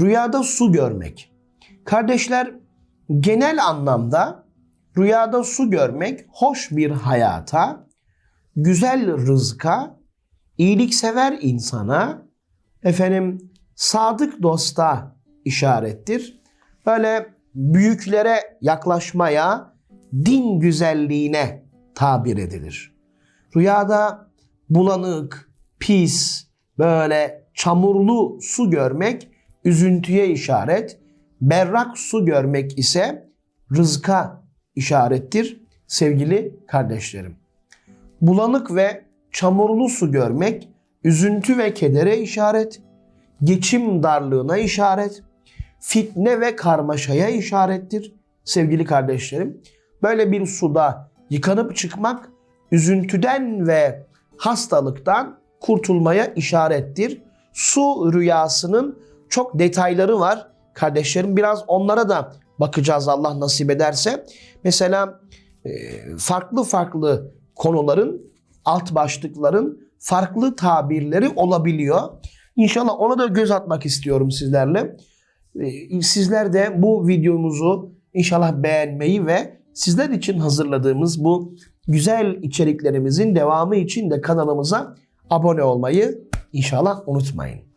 Rüyada su görmek. Kardeşler genel anlamda rüyada su görmek hoş bir hayata, güzel rızka, iyiliksever insana, efendim sadık dosta işarettir. Böyle büyüklere yaklaşmaya, din güzelliğine tabir edilir. Rüyada bulanık, pis, böyle çamurlu su görmek üzüntüye işaret, berrak su görmek ise rızka işarettir sevgili kardeşlerim. Bulanık ve çamurlu su görmek üzüntü ve kedere işaret, geçim darlığına işaret, fitne ve karmaşaya işarettir sevgili kardeşlerim. Böyle bir suda yıkanıp çıkmak üzüntüden ve hastalıktan kurtulmaya işarettir. Su rüyasının çok detayları var kardeşlerim. Biraz onlara da bakacağız Allah nasip ederse. Mesela e, farklı farklı konuların, alt başlıkların farklı tabirleri olabiliyor. İnşallah ona da göz atmak istiyorum sizlerle. E, Sizler de bu videomuzu inşallah beğenmeyi ve sizler için hazırladığımız bu güzel içeriklerimizin devamı için de kanalımıza abone olmayı inşallah unutmayın.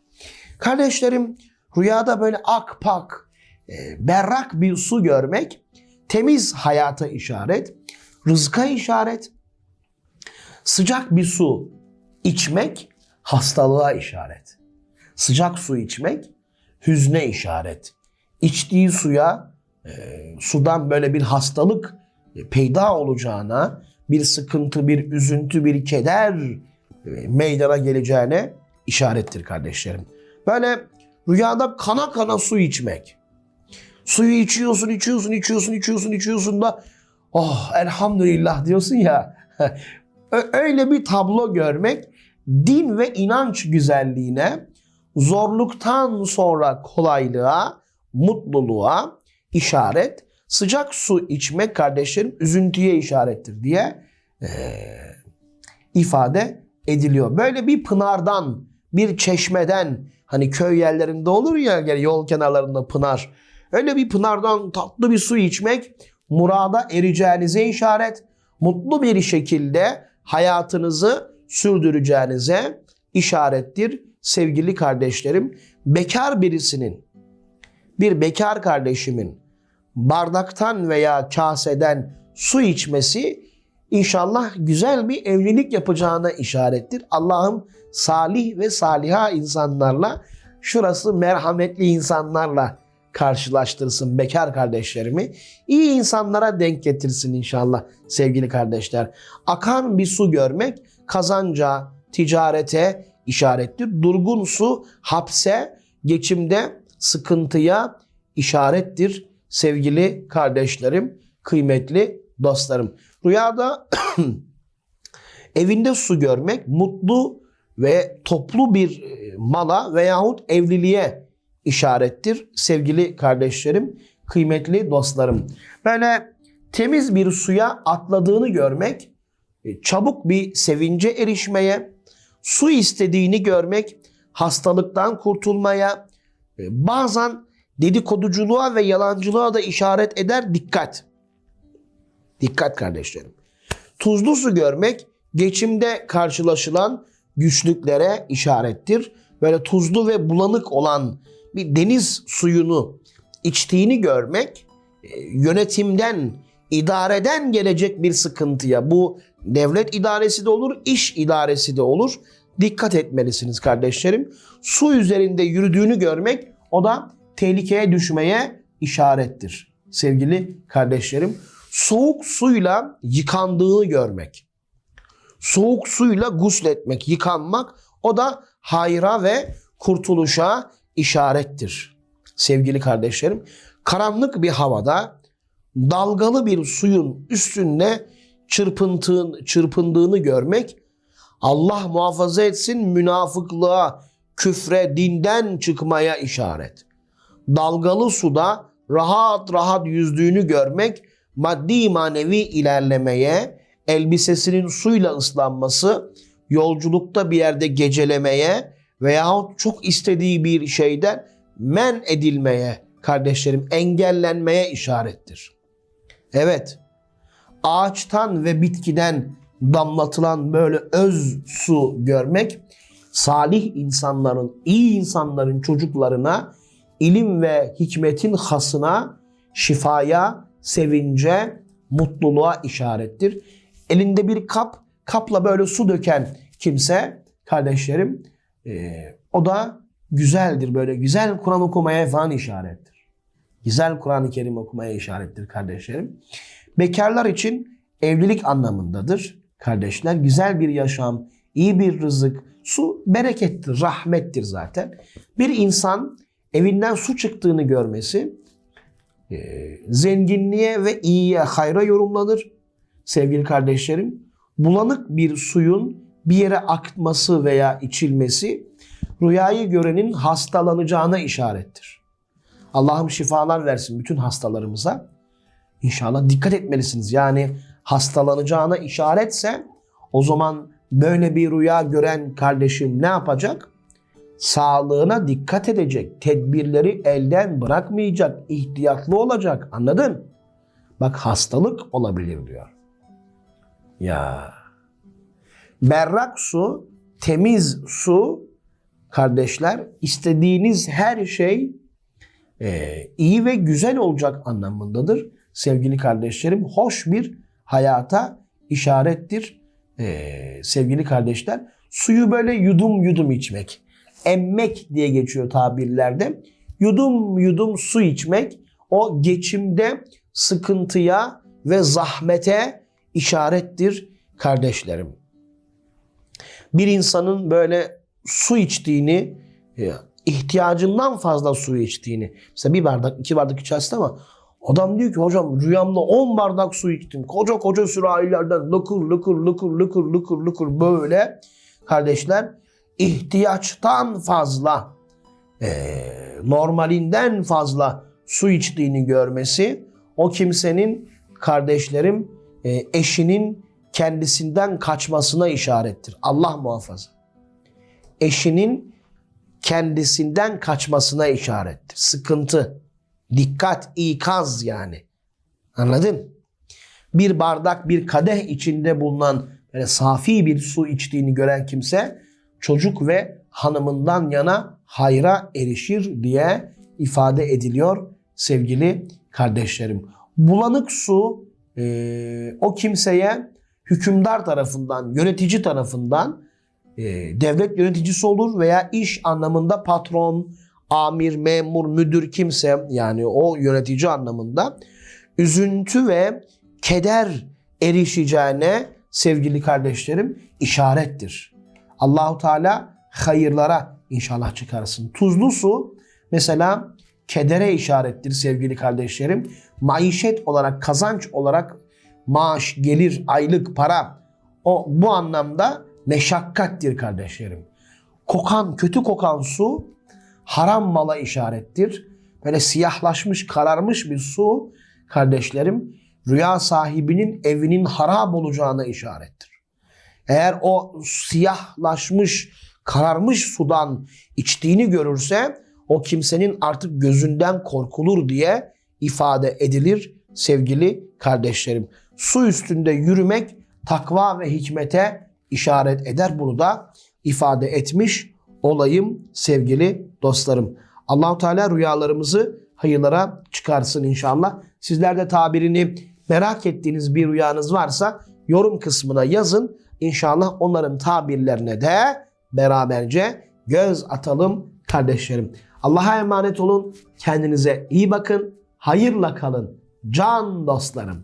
Kardeşlerim rüyada böyle ak pak, e, berrak bir su görmek temiz hayata işaret, rızka işaret, sıcak bir su içmek hastalığa işaret. Sıcak su içmek hüzne işaret. İçtiği suya e, sudan böyle bir hastalık e, peyda olacağına, bir sıkıntı, bir üzüntü, bir keder e, meydana geleceğine işarettir kardeşlerim. Böyle rüyada kana kana su içmek. Suyu içiyorsun, içiyorsun, içiyorsun, içiyorsun, içiyorsun da oh elhamdülillah diyorsun ya. Öyle bir tablo görmek din ve inanç güzelliğine, zorluktan sonra kolaylığa, mutluluğa işaret. Sıcak su içmek kardeşlerim üzüntüye işarettir diye eee, ifade ediliyor. Böyle bir pınardan, bir çeşmeden hani köy yerlerinde olur ya yani yol kenarlarında pınar. Öyle bir pınardan tatlı bir su içmek murada ereceğinize işaret. Mutlu bir şekilde hayatınızı sürdüreceğinize işarettir sevgili kardeşlerim. Bekar birisinin, bir bekar kardeşimin bardaktan veya kaseden su içmesi inşallah güzel bir evlilik yapacağına işarettir. Allah'ım salih ve saliha insanlarla şurası merhametli insanlarla karşılaştırsın bekar kardeşlerimi. İyi insanlara denk getirsin inşallah sevgili kardeşler. Akan bir su görmek kazanca, ticarete işarettir. Durgun su hapse, geçimde sıkıntıya işarettir sevgili kardeşlerim, kıymetli dostlarım. Rüyada evinde su görmek mutlu ve toplu bir e, mala veyahut evliliğe işarettir sevgili kardeşlerim, kıymetli dostlarım. Böyle temiz bir suya atladığını görmek, e, çabuk bir sevince erişmeye, su istediğini görmek, hastalıktan kurtulmaya, e, bazen dedikoduculuğa ve yalancılığa da işaret eder dikkat. Dikkat kardeşlerim. Tuzlu su görmek geçimde karşılaşılan güçlüklere işarettir. Böyle tuzlu ve bulanık olan bir deniz suyunu içtiğini görmek e, yönetimden, idareden gelecek bir sıkıntıya bu devlet idaresi de olur, iş idaresi de olur. Dikkat etmelisiniz kardeşlerim. Su üzerinde yürüdüğünü görmek o da tehlikeye düşmeye işarettir. Sevgili kardeşlerim, soğuk suyla yıkandığını görmek. Soğuk suyla gusletmek, yıkanmak o da hayra ve kurtuluşa işarettir. Sevgili kardeşlerim, karanlık bir havada dalgalı bir suyun üstünde çırpıntığın, çırpındığını görmek Allah muhafaza etsin münafıklığa, küfre, dinden çıkmaya işaret. Dalgalı suda rahat rahat yüzdüğünü görmek maddi manevi ilerlemeye, elbisesinin suyla ıslanması, yolculukta bir yerde gecelemeye veyahut çok istediği bir şeyden men edilmeye kardeşlerim engellenmeye işarettir. Evet ağaçtan ve bitkiden damlatılan böyle öz su görmek salih insanların, iyi insanların çocuklarına ilim ve hikmetin hasına, şifaya, sevince, mutluluğa işarettir. Elinde bir kap, kapla böyle su döken kimse kardeşlerim e, o da güzeldir böyle güzel Kur'an okumaya falan işarettir. Güzel Kur'an-ı Kerim okumaya işarettir kardeşlerim. Bekarlar için evlilik anlamındadır kardeşler. Güzel bir yaşam, iyi bir rızık, su berekettir, rahmettir zaten. Bir insan evinden su çıktığını görmesi e, zenginliğe ve iyiye, hayra yorumlanır. Sevgili kardeşlerim, bulanık bir suyun bir yere akması veya içilmesi rüyayı görenin hastalanacağına işarettir. Allah'ım şifalar versin bütün hastalarımıza. İnşallah dikkat etmelisiniz. Yani hastalanacağına işaretse o zaman böyle bir rüya gören kardeşim ne yapacak? Sağlığına dikkat edecek. Tedbirleri elden bırakmayacak. ihtiyatlı olacak. Anladın? Bak hastalık olabilir diyor. Ya. Berrak su, temiz su kardeşler istediğiniz her şey e, iyi ve güzel olacak anlamındadır. Sevgili kardeşlerim hoş bir hayata işarettir. E, sevgili kardeşler suyu böyle yudum yudum içmek. Emmek diye geçiyor tabirlerde. Yudum yudum su içmek o geçimde sıkıntıya ve zahmete işarettir kardeşlerim. Bir insanın böyle su içtiğini, e, ihtiyacından fazla su içtiğini, mesela bir bardak, iki bardak içersin ama adam diyor ki hocam rüyamda 10 bardak su içtim. Koca koca sürahilerden lıkır lıkır lıkır lıkır lıkır lıkır böyle kardeşler ihtiyaçtan fazla e, normalinden fazla su içtiğini görmesi o kimsenin kardeşlerim e, eşinin kendisinden kaçmasına işarettir. Allah muhafaza. Eşinin kendisinden kaçmasına işarettir. Sıkıntı, dikkat, ikaz yani. Anladın? Bir bardak, bir kadeh içinde bulunan böyle safi bir su içtiğini gören kimse çocuk ve hanımından yana hayra erişir diye ifade ediliyor sevgili kardeşlerim. Bulanık su e, o kimseye hükümdar tarafından, yönetici tarafından e, devlet yöneticisi olur veya iş anlamında patron, amir, memur, müdür kimse yani o yönetici anlamında üzüntü ve keder erişeceğine sevgili kardeşlerim işarettir. Allahu Teala hayırlara inşallah çıkarsın. Tuzlu su mesela kedere işarettir sevgili kardeşlerim. Maişet olarak, kazanç olarak maaş, gelir, aylık, para o bu anlamda meşakkattir kardeşlerim. Kokan, kötü kokan su haram mala işarettir. Böyle siyahlaşmış, kararmış bir su kardeşlerim rüya sahibinin evinin harap olacağına işarettir. Eğer o siyahlaşmış, kararmış sudan içtiğini görürse o kimsenin artık gözünden korkulur diye ifade edilir sevgili kardeşlerim. Su üstünde yürümek takva ve hikmete işaret eder. Bunu da ifade etmiş olayım sevgili dostlarım. Allahu Teala rüyalarımızı hayırlara çıkarsın inşallah. Sizler de tabirini merak ettiğiniz bir rüyanız varsa yorum kısmına yazın. İnşallah onların tabirlerine de beraberce göz atalım kardeşlerim. Allah'a emanet olun. Kendinize iyi bakın. Hayırla kalın. Can dostlarım.